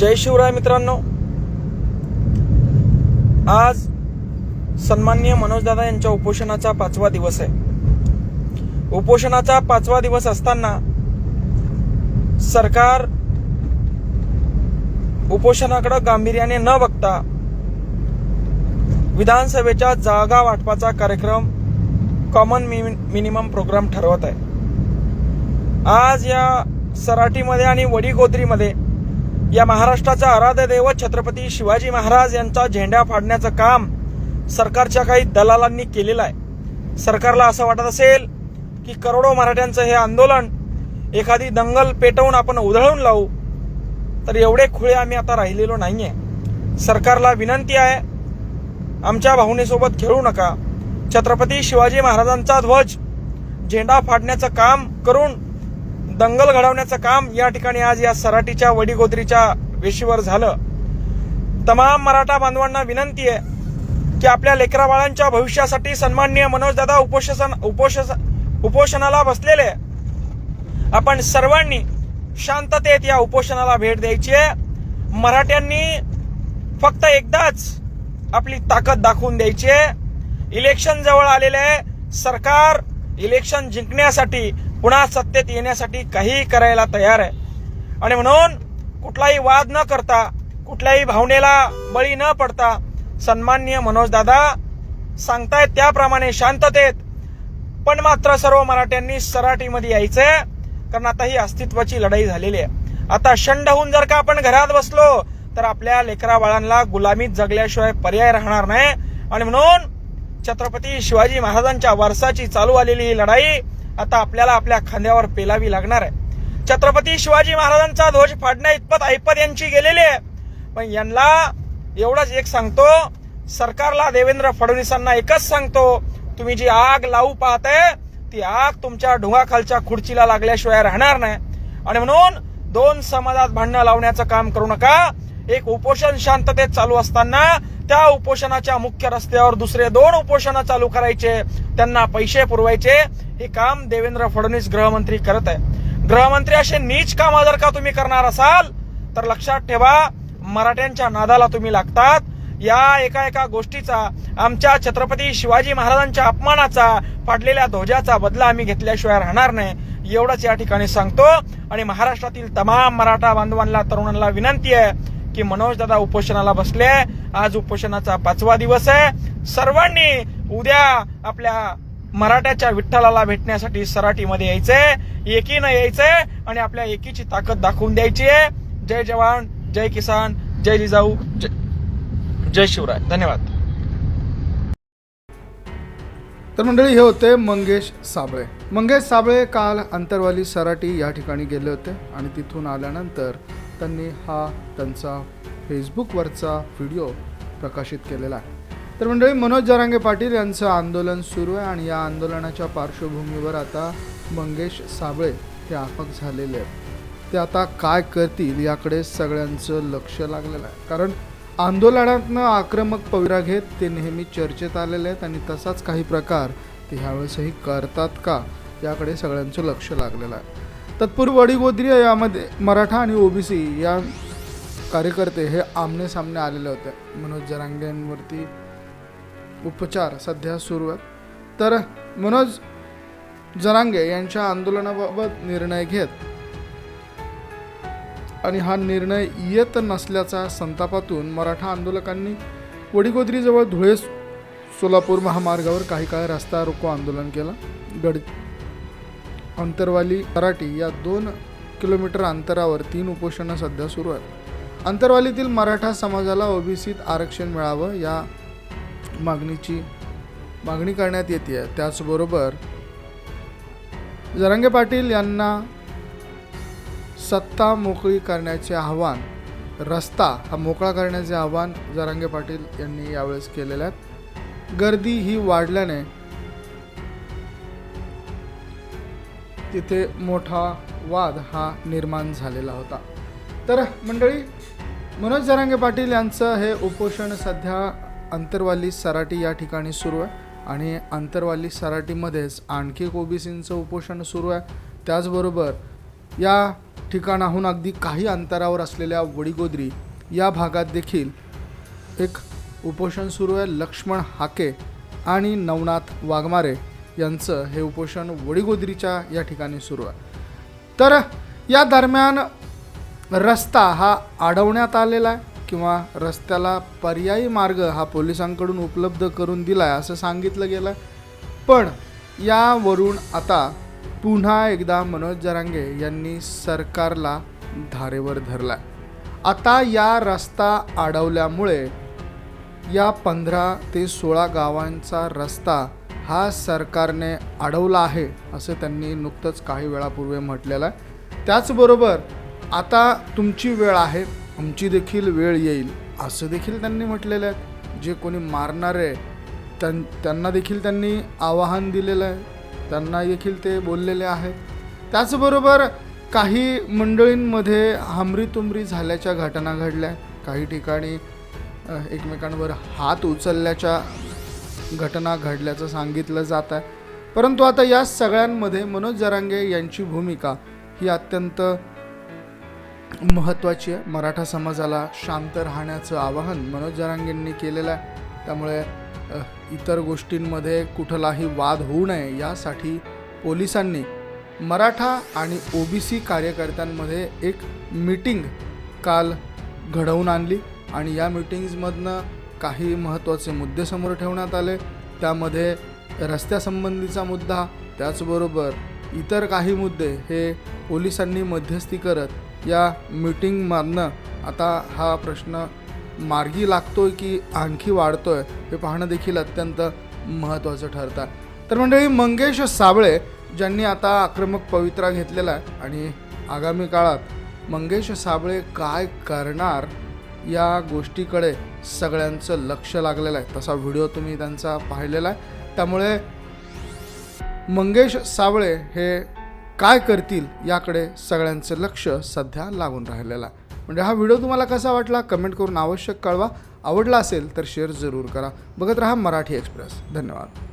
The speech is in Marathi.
जय शिवराय मित्रांनो. आज सन्माननीय मनोजदादा यांच्या उपोषणाचा पाचवा दिवस आहे. उपोषणाचा पाचवा दिवस असताना सरकार उपोषणाकडे गांभीर्याने न बघता विधानसभेच्या जागा वाटपाचा कार्यक्रम कॉमन मिनिमम प्रोग्राम ठरवत आहे. आज या सराटीमध्ये आणि वडीगोद्रीमध्ये या महाराष्ट्राचा आराध्य दैवत छत्रपती शिवाजी महाराज यांचा झेंडा फाडण्याचं काम सरकारच्या काही दलालांनी केलेलं आहे. सरकारला असं वाटत असेल की करोडो मराठ्यांचं हे आंदोलन एखादी दंगल पेटवून आपण उधळून लावू तर एवढे खुळे आम्ही आता राहिलेलो नाहीये. सरकारला विनंती आहे आमच्या भावनेसोबत खेळू नका. छत्रपती शिवाजी महाराजांचा ध्वज झेंडा फाडण्याचं काम करून दंगल घडवण्याचं काम या ठिकाणी आज या सराटीच्या वडीगोदरीच्या वेशीवर झालं. तमाम मराठा बांधवांना विनंती आहे की आपल्या लेकरा बाळांच्या भविष्यासाठी सन्माननीय मनोजदादा उपोषण उपोष उपोषणाला बसलेले आहे. आपण सर्वांनी शांततेत या उपोषणाला भेट द्यायची आहे. मराठ्यांनी फक्त एकदाच आपली ताकद दाखवून द्यायची आहे. इलेक्शन जवळ आलेले आहे. सरकार इलेक्शन जिंकण्यासाठी पुन्हा सत्तेत येण्यासाठी काहीही करायला तयार आहे. आणि म्हणून कुठलाही वाद न करता कुठल्याही भावनेला बळी न पडता सन्माननीय मनोजदादा सांगतायत त्याप्रमाणे शांततेत. पण मात्र सर्व मराठ्यांनी सराटीमध्ये यायचंय कारण आता ही अस्तित्वाची लढाई झालेली आहे. आता शंड होऊन जर का आपण घरात बसलो तर आपल्या लेकरा बाळांना गुलामीत जगल्याशिवाय पर्याय राहणार नाही. आणि म्हणून छत्रपती शिवाजी महाराजांच्या वारसाची चालू आलेली ही लढाई आता आपल्याला आपल्या खांद्यावर पेलावी लागणार आहे. छत्रपती शिवाजी महाराजांचा ध्वज फाडण्या इतपत ऐपत यांची गेलेली आहे. पण यांना एवढंच एक सांगतो सरकारला देवेंद्र फडणवीसांना एकच सांगतो तुम्ही जी आग लावू पाहताय ती आग तुमच्या ढुंगाखालच्या खुर्चीला लागल्याशिवाय राहणार नाही. आणि म्हणून दोन समाजात भांडणं लावण्याचं काम करू नका. एक उपोषण शांततेत चालू असताना त्या उपोषणाच्या मुख्य रस्त्यावर दुसरे दोन उपोषण चालू करायचे त्यांना पैसे पुरवायचे. हे काम देवेंद्र फडणवीस गृहमंत्री करत आहे गृहमंत्री असे नीच कामं जर का तुम्ही करणार असाल तर लक्षात ठेवा मराठ्यांच्या नादाला तुम्ही लागतात. या एका एका गोष्टीचा आमच्या छत्रपती शिवाजी महाराजांच्या अपमानाचा फाडलेल्या ध्वजाचा बदला आम्ही घेतल्याशिवाय राहणार नाही. एवढंच या ठिकाणी सांगतो. आणि महाराष्ट्रातील तमाम मराठा बांधवांना तरुणांना विनंती आहे की मनोज दादा उपोषणाला बसले. आज उपोषणाचा पाचवा दिवस आहे. सर्वांनी उद्या आपल्या मराठ्याच्या विठ्ठलाला भेटण्यासाठी सराटीमध्ये यायचंय एकीनं यायचंय आणि आपल्या एकीची ताकद दाखवून द्यायची आहे. जय जवान जय किसान जय जिजाऊ जय जय शिवराय. धन्यवाद. तर मंडळी हे होते मंगेश साबळे. मंगेश साबळे काल अंतरवाली सराटी या ठिकाणी गेले होते आणि तिथून आल्यानंतर त्यांनी हा त्यांचा फेसबुकवरचा व्हिडिओ प्रकाशित केलेला आहे. तर मंडळी मनोज जरांगे पाटील यांचं आंदोलन सुरू आहे आणि या आंदोलनाच्या पार्श्वभूमीवर आता मंगेश साबळे हे आफक झालेले आहेत. ते आता काय करतील याकडे सगळ्यांचं लक्ष लागलेलं आहे. कारण आंदोलनातनं आक्रमक पविरा घेत ते नेहमी चर्चेत आलेले आहेत आणि तसाच काही प्रकार ते ह्यावेळेसही करतात का याकडे सगळ्यांचं लक्ष लागलेलं आहे. तत्पूर्वी वडीगोद्री यामध्ये मराठा आणि ओबीसी या कार्यकर्ते हे आमने सामने आलेले होते. मनोज जरांगेंवरती उपचार सध्या सुरू आहेत. तर मनोज जरांगे यांच्या आंदोलनाबाबत निर्णय घेत आणि हा निर्णय येत नसल्याचा संतापातून मराठा आंदोलकांनी वडीगोद्रीजवळ धुळे सोलापूर महामार्गावर काही काळ रस्ता रोको आंदोलन केलं. गड अंतरवाली मराठी या दोन किलोमीटर अंतरावर तीन उपोषणं सध्या सुरू आहेत. अंतरवालीतील मराठा समाजाला ओबीसीत आरक्षण मिळावं या मागणीची मागणी करण्यात येते. आहे त्याचबरोबर जरांगे पाटील यांना सत्ता मोकळी करण्याचे आव्हान रस्ता हा मोकळा करण्याचे आव्हान जरांगे पाटील यांनी यावेळेस केलेले आहेत. गर्दी ही वाढल्याने तिथे मोठा वाद हा निर्माण झालेला होता. तर मंडळी मनोज जरांगे पाटील यांचं हे उपोषण सध्या अंतरवाली सराटी या ठिकाणी सुरू आहे आणि अंतरवाली सराटीमध्येच आणखी एक ओबीसींचं उपोषण सुरू आहे. त्याचबरोबर या ठिकाणाहून अगदी काही अंतरावर असलेल्या वडीगोद्री या भागात देखील एक उपोषण सुरू आहे. लक्ष्मण हाके आणि नवनाथ वाघमारे यांचं हे उपोषण वडिगोद्रीच्या या ठिकाणी सुरू आहे. तर या दरम्यान रस्ता हा अडवण्यात आलेला आहे किंवा रस्त्याला पर्यायी मार्ग हा पोलिसांकडून उपलब्ध करून दिला आहे असं सांगितलं गेलं आहे पण यावरून आता पुन्हा एकदा मनोज जरांगे यांनी सरकारला धारेवर धरला आहे आता या रस्ता अडवल्यामुळे या पंधरा ते सोळा गावांचा रस्ता हा सरकारने अडवला आहे असं त्यांनी नुकतंच काही वेळापूर्वी म्हटलेलं आहे. त्याचबरोबर आता तुमची वेळ आहे आमची देखील वेळ येईल असं देखील त्यांनी म्हटलेलं आहे. जे कोणी मारणारे त्यां त्यांना देखील त्यांनी आवाहन दिलेलं आहे. त्यांना देखील ते बोललेले आहेत. त्याचबरोबर काही मंडळींमध्ये हमरीतुमरी झाल्याच्या घटना घडल्या. काही ठिकाणी एकमेकांवर हात उचलल्याच्या घटना घडल्याचं सांगितलं जात आहे. परंतु आता या सगळ्यांमध्ये मनोज जरांगे यांची भूमिका ही अत्यंत महत्त्वाची आहे. मराठा समाजाला शांत राहण्याचं आवाहन मनोज जरांगेंनी केलेलं आहे. त्यामुळे इतर गोष्टींमध्ये कुठलाही वाद होऊ नये यासाठी पोलिसांनी मराठा आणि ओ बी सी कार्यकर्त्यांमध्ये एक मीटिंग काल घडवून आणली आणि या मीटिंग्समधनं काही महत्त्वाचे मुद्दे समोर ठेवण्यात आले. त्यामध्ये रस्त्यासंबंधीचा मुद्दा त्याचबरोबर इतर काही मुद्दे हे पोलिसांनी मध्यस्थी करत या मीटिंगमधनं आता हा प्रश्न मार्गी लागतोय की आणखी वाढतोय हे पाहणं देखील अत्यंत महत्त्वाचं ठरतं. तर मंडळी मंगेश साबळे ज्यांनी आता आक्रमक पवित्रा घेतलेला आहे आणि आगामी काळात मंगेश साबळे काय करणार या गोष्टीकडे सगळ्यांचं लक्ष लागलेलं आहे. तसा व्हिडिओ तुम्ही त्यांचा पाहिलेला आहे. त्यामुळे मंगेश सावळे हे काय करतील याकडे सगळ्यांचं लक्ष सध्या लागून राहिलेलं आहे. म्हणजे हा व्हिडिओ तुम्हाला कसा वाटला कमेंट करून आवश्यक कळवा. आवडला असेल तर शेअर जरूर करा. बघत राहा मराठी एक्सप्रेस. धन्यवाद.